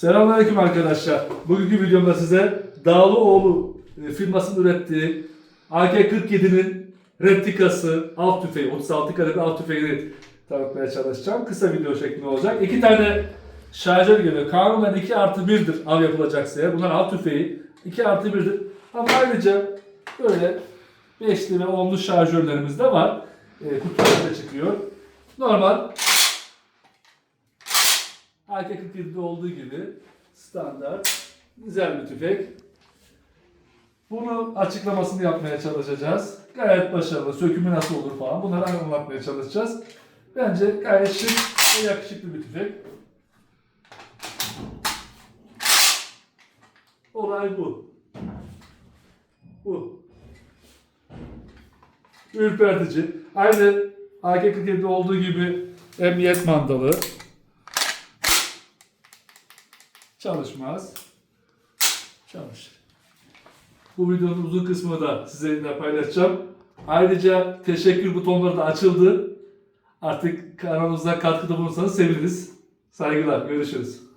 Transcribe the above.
Selamünaleyküm arkadaşlar. Bugünkü videomda size Dağlıoğlu e, firmasının ürettiği AK-47'nin replikası alt tüfeği, 36 kalibre alt tüfeğini tanıtmaya çalışacağım. Kısa video şeklinde olacak. İki tane şarjör geliyor. Kanunen 2 artı 1'dir av yapılacaksa eğer. Bunlar alt tüfeği 2 artı 1'dir. Ama ayrıca böyle 5'li ve 10'lu şarjörlerimiz de var. E, kutularda çıkıyor. Normal AK-47'de olduğu gibi standart güzel bir tüfek. Bunu açıklamasını yapmaya çalışacağız. Gayet başarılı. Sökümü nasıl olur falan. Bunları anlatmaya çalışacağız. Bence gayet şık ve yakışıklı bir tüfek. Olay bu. Bu. Ürpertici. Aynı AK-47'de olduğu gibi emniyet mandalı. Çalışmaz. Çalışır. Bu videonun uzun kısmını da sizinle paylaşacağım. Ayrıca teşekkür butonları da açıldı. Artık kanalımıza katkıda bulunursanız seviniriz. Saygılar. Görüşürüz.